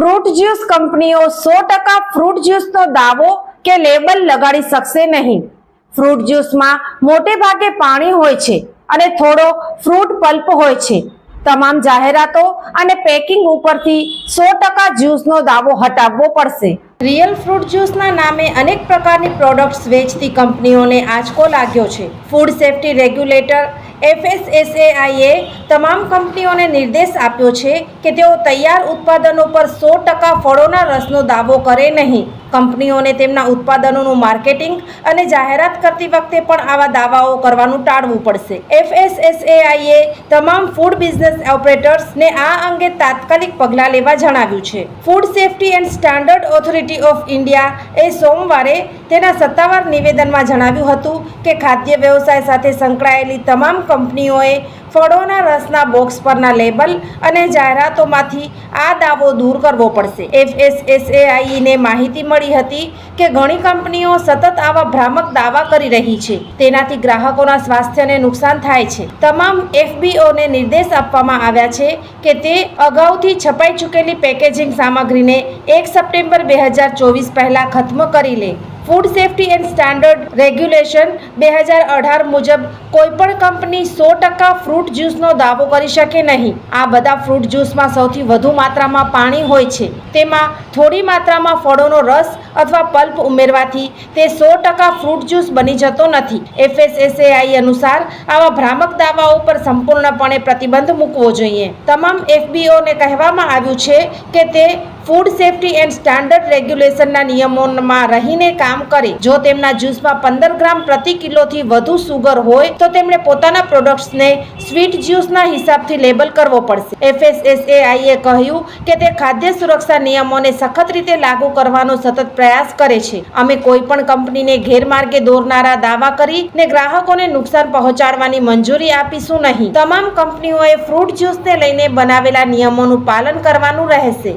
fruit juice કંપનીઓ સો ટકા ફ્રૂટ જ્યુસનો દાવો કે લેબલ લગાડી શકશે નહીં. ફ્રૂટ જ્યુસમાં મોટે ભાગે પાણી હોય છે અને થોડો ફ્રૂટ પલ્પ હોય છે. તમામ જાહેરાતો અને પેકિંગ ઉપરથી સો ટકા જ્યુસનો દાવો હટાવવો પડશે. રિયલ ફ્રૂટ જ્યુસના નામે અનેક પ્રકારની પ્રોડક્ટ્સ વેચતી કંપનીઓને આંચકો લાગ્યો છે. ફૂડ સેફ્ટી રેગ્યુલેટર એફએસએસએઆઈએ તમામ કંપનીઓને નિર્દેશ આપ્યો છે કે તેઓ તૈયાર ઉત્પાદનો પર સો ટકા ફળોના રસનો દાવો કરે નહીં. કંપનીઓને તેમના ઉત્પાદનોનું માર્કેટિંગ અને જાહેરાત કરતી વખતે પણ આવા દાવાઓ કરવાનું ટાળવું પડશે. એફએસએસએઆઈએ તમામ ફૂડ બિઝનેસ ઓપરેટર્સને આ અંગે તાત્કાલિક પગલાં લેવા જણાવ્યું છે. Food safety and standard authority of India એ સોમવારે તેના સત્તાવાર નિવેદનમાં જણાવ્યું હતું કે ખાદ્ય વ્યવસાય સાથે સંકળાયેલી તમામ કંપનીઓએ ફળોના રસના બોક્સ પરના લેબલ અને જાહેરાતોમાંથી આ દાવો દૂર કરવો પડશે. એફએસએસએઆઈને માહિતી મળી હતી કે ઘણી કંપનીઓ સતત આવા ભ્રામક દાવા કરી રહી છે. તેનાથી ગ્રાહકોના સ્વાસ્થ્યને નુકસાન થાય છે. તમામ એફબીઓને નિર્દેશ આપવામાં આવ્યા છે કે તે અગાઉથી છપાઈ ચૂકેલી પેકેજિંગ સામગ્રીને એક સપ્ટેમ્બર બે હજાર ચોવીસ પહેલાં ખત્મ કરી લે. Food safety and standard regulation બે હજાર અઢાર મુજબ કોઈપણ કંપની સો ટકા ફ્રૂટ જ્યુસનો દાવો કરી શકે નહીં. આ બધા ફ્રૂટ જ્યુસમાં સૌથી વધુ માત્રામાં પાણી હોય છે. તેમાં થોડી માત્રામાં ફળોનો રસ અથવા પલ્પ ઉમેરવાથી તે સો ટકા ફ્રૂટ જ્યુસ બની જતો નથી. એફએસએસએઆઈ અનુસાર આવા ભ્રામક દાવાઓ પર સંપૂર્ણપણે પ્રતિબંધ મૂકવો જોઈએ. તમામ એફબીઓને કહેવામાં આવ્યું છે કે તે ફૂડ સેફ્ટી એન્ડ સ્ટાન્ડર્ડ રેગ્યુલેશનના નિયમોમાં રહીને કામ કરે. જો તેમના જ્યુસમાં પંદર ગ્રામ પ્રતિ કિલોથી વધુ સુગર હોય, તો તેમણે પોતાના પ્રોડક્ટ્સને સ્વીટ જ્યુસના હિસાબથી લેબલ કરવો પડશે. એફએસએસએઆઈએ કહ્યું કે તે ખાદ્ય સુરક્ષા નિયમોને સખત રીતે લાગુ કરવાનો સતત પ્રયાસ કરે છે. અમે કોઈ પણ કંપનીને ગેરમાર્ગે દોરનારા દાવા કરી ને ગ્રાહકોને નુકસાન પહોંચાડવાની મંજૂરી આપીશું નહીં. તમામ કંપનીઓએ ફ્રૂટ જ્યુસને લઈને બનાવેલા નિયમોનું પાલન કરવાનું રહેશે.